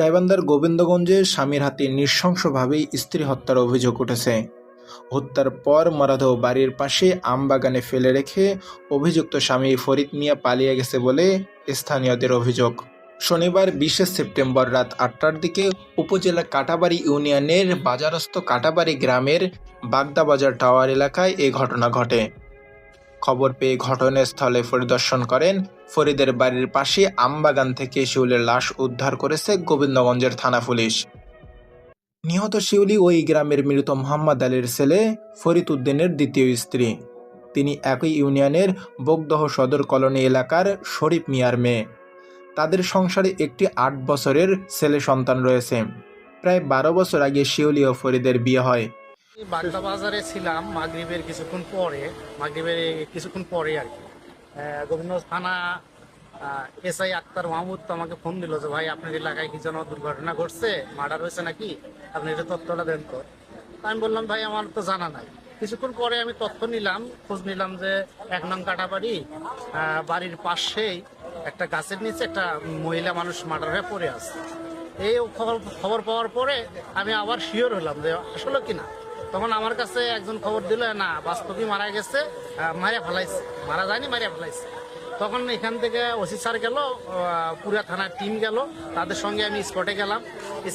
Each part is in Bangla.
গাইবান্ধার গোবিন্দগঞ্জে স্বামীর হাতে নৃশংসভাবে স্ত্রী হত্যার অভিযোগ উঠেছে। হত্যার পর মরদেহ বাড়ির পাশে আমবাগানে ফেলে রেখে অভিযুক্ত স্বামী ফরিদ মিয়া পালিয়ে গেছে বলে স্থানীয়দের অভিযোগ। শনিবার বিশে সেপ্টেম্বর রাত আটটার দিকে উপজেলা কাটাবাড়ি ইউনিয়নের বাজারস্থ কাটাবাড়ি গ্রামের বাগদা বাজার টাওয়ার এলাকায় এ ঘটনা ঘটে। খবর পেয়ে ঘটনাস্থলে পরিদর্শন করেন। ফরিদের বাড়ির পাশে আমবাগান থেকে শিউলের লাশ উদ্ধার করেছে গোবিন্দগঞ্জের থানা পুলিশ। নিহত শিউলি ওই গ্রামের মৃত মোহাম্মদ আলীর ছেলে ফরিদ উদ্দিনের দ্বিতীয় স্ত্রী। তিনি একই ইউনিয়নের বোগদহ সদর কলোনি এলাকার শরীফ মিয়ার মেয়ে। তাদের সংসারে একটি আট বছরের ছেলে সন্তান রয়েছে। প্রায় বারো বছর আগে শিউলি ও ফরিদের বিয়ে হয়। বাগদা বাজারে ছিলাম মাগরিবের কিছুক্ষণ পরে, মাগরিবের কিছুক্ষণ পরে আর কি। গোবিন্দগঞ্জ থানা এসআই আক্তার মাহমুদ তো আমাকে ফোন দিল যে, ভাই, আপনার এলাকায় কি যেন দুর্ঘটনা ঘটছে? মার্ডার হয়েছে নাকি? আপনি এটা তথ্যটা দেন তো। আমি বললাম, ভাই, আমার তো জানা নাই। কিছুক্ষণ পরে আমি তথ্য নিলাম, খোঁজ নিলাম যে এক নং কাটাবাড়ি বাড়ির পাশেই একটা গাছের নিচে একটা মহিলা মানুষ মার্ডার হয়ে পড়ে আছে। এই খবর খবর পাওয়ার পরে আমি আবার শিওর হলাম যে আসলে কি না তখন আমার কাছে একজন খবর দিল, না বাস্তবই মারা গেছে মারিয়া ফেলাইছে। মারা যায়নি, মারিয়া ফেলাইছে। তখন এখান থেকে ওসি স্যার গেল পুরা থানার টিম গেল, তাদের সঙ্গে আমি স্পটে গেলাম।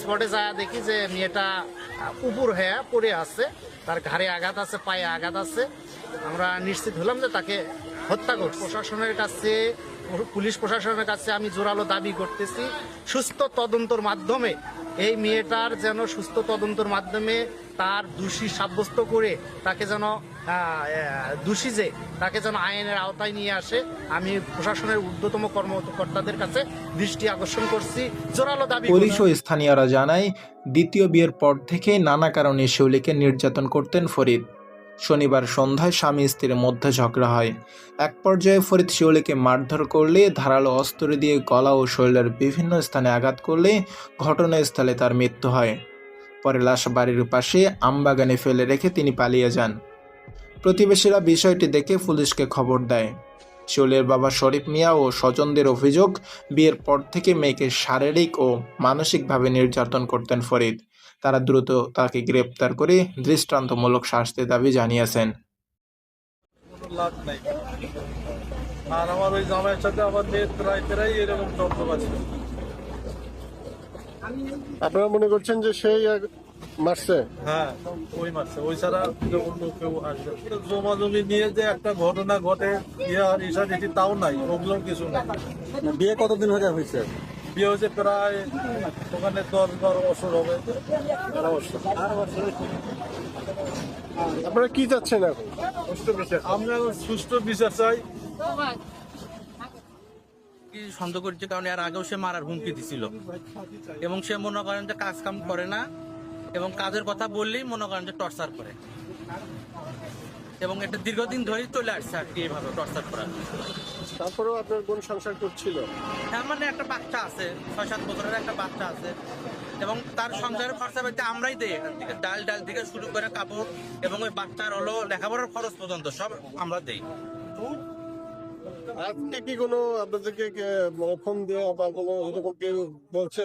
স্পটে যায় দেখি যে মেয়েটা উপর হয়ে পড়ে আছে, তার ঘাড়ে আঘাত আছে, পায়ে আঘাত আছে। আমরা নিশ্চিত হলাম যে তাকে হত্যা করছে। প্রশাসনের কাছে, পুলিশ প্রশাসনের কাছে আমি জোরালো দাবি করতেছি, সুস্থ তদন্তর মাধ্যমে এই মেয়েটার যেন সুস্থ তদন্তর মাধ্যমে তার দোষী সাব্যস্ত করে তাকে যেন দোষী যে তাকে যেন আইনের আওতায় নিয়ে আসে, আমি প্রশাসনের ঊর্ধ্বতম কর্মকর্তাদের কাছে দৃষ্টি আকর্ষণ করছি, জোরালো দাবি পুলিশ ও স্থানীয়রা জানায়, দ্বিতীয় বিয়ের পর থেকে নানা কারণে শিউলিকে নির্যাতন করতেন ফরিদ। শনিবার সন্ধ্যায় স্বামী স্ত্রীর মধ্যে ঝগড়া হয়। এক পর্যায়ে ফরিদ শিউলিকে মারধর করলে, ধারালো অস্ত্র দিয়ে গলা ও শরীরের বিভিন্ন স্থানে আঘাত করলে ঘটনাস্থলে তার মৃত্যু হয়। পরে লাশ বাড়ির পাশে আমবাগানে ফেলে রেখে তিনি পালিয়ে যান। প্রতিবেশীরা বিষয়টি দেখে পুলিশকে খবর দেয়। শিউলের বাবা শরীফ মিয়া ও স্বজনদের অভিযোগ, বিয়ের পর থেকে মেয়েকে শারীরিক ও মানসিকভাবে নির্যাতন করতেন ফরিদ। তারা দ্রুত তাকে গ্রেপ্তার করে দৃষ্টান্তমূলক শাস্তি দাবি জানিয়েছেন। লাভ নাই আর আমার ওই জামাইয়ের সাথে আমার মেয়ে প্রায় প্রায় এরকম দ্বন্দ্ব আছে। আপনারা মনে করছেন যে সেই মারছে? হ্যাঁ ওই মারছে। ওই ছাড়া অন্য কেউ আসবে জমা জমি নিয়ে যে একটা ঘটনা ঘটে তাও নাই ওগুলো কিছু নাই। বিয়ে কতদিন হয়ে হয়েছে বিয়ে হয়েছে প্রায় ওখানে দশ বারো বছর হবে। বারো বছর। আপনারা কি চাচ্ছেন এখন? আমরা এখন সুষ্ঠু বিচার চাই। কি সন্দেহ করছে? কারণ এর আগেও সে মারার হুমকি দিছিল। এবং সে মনে করেন যে কাজ কাম করে না। এবং কাজের কথা বললেই মনে করেন যে টর্চার করে। এবং এটা দীর্ঘদিন ধরেই চলে আসছে আর কি এইভাবে টর্চার করা। তারপরেও আপনার বোন সংসার করছিল? হ্যাঁ মানে একটা বাচ্চা আছে ছয় সাত বছরের একটা বাচ্চা আছে এবং তার সংসারের খরচা পাইতে আমরাই দেই এখান থেকে ডাল ডাল থেকে শুরু করে কাপড় এবং ওই বাচ্চার হলো লেখাপড়ার খরচ পর্যন্ত সব আমরা দেই। আজকে কি কোনো আপনাদেরকে ফোন দিয়ে বা কোনো এরকম কেউ বলছে?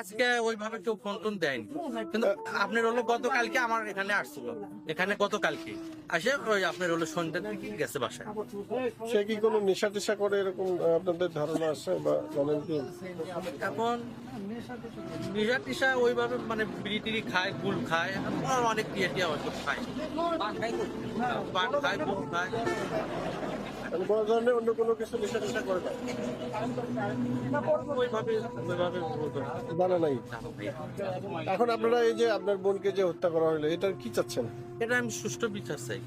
আজকে ওইভাবে কেউ ফোন টোন দেয়নি। কিন্তু আপনার হলো গতকালকে আমার এখানে আসছিল। এখানে গতকালকে। আসে ওই আপনার হলো সন্ধ্যা গেছে বাসায়। সে কি কোনো নেশা টেশা করে এরকম আপনাদের ধারণা আছে বা জানেন কি? এখন নিশা টিসা ওইভাবে মানে বিড়ি টিড়ি খায় গুল খায়। অনেক টিয়া টিয়া হয়তো খায় পান খায় গুল খায়। বড় ধরনের অন্য কোনো কিছু নেশা টেশা করে না। জানা নাই। এখন আপনারা এই যে আপনার বোনকে যে হত্যা করা হলো এটা কি চাচ্ছেন? এটা আমি সুষ্ঠু বিচার চাই।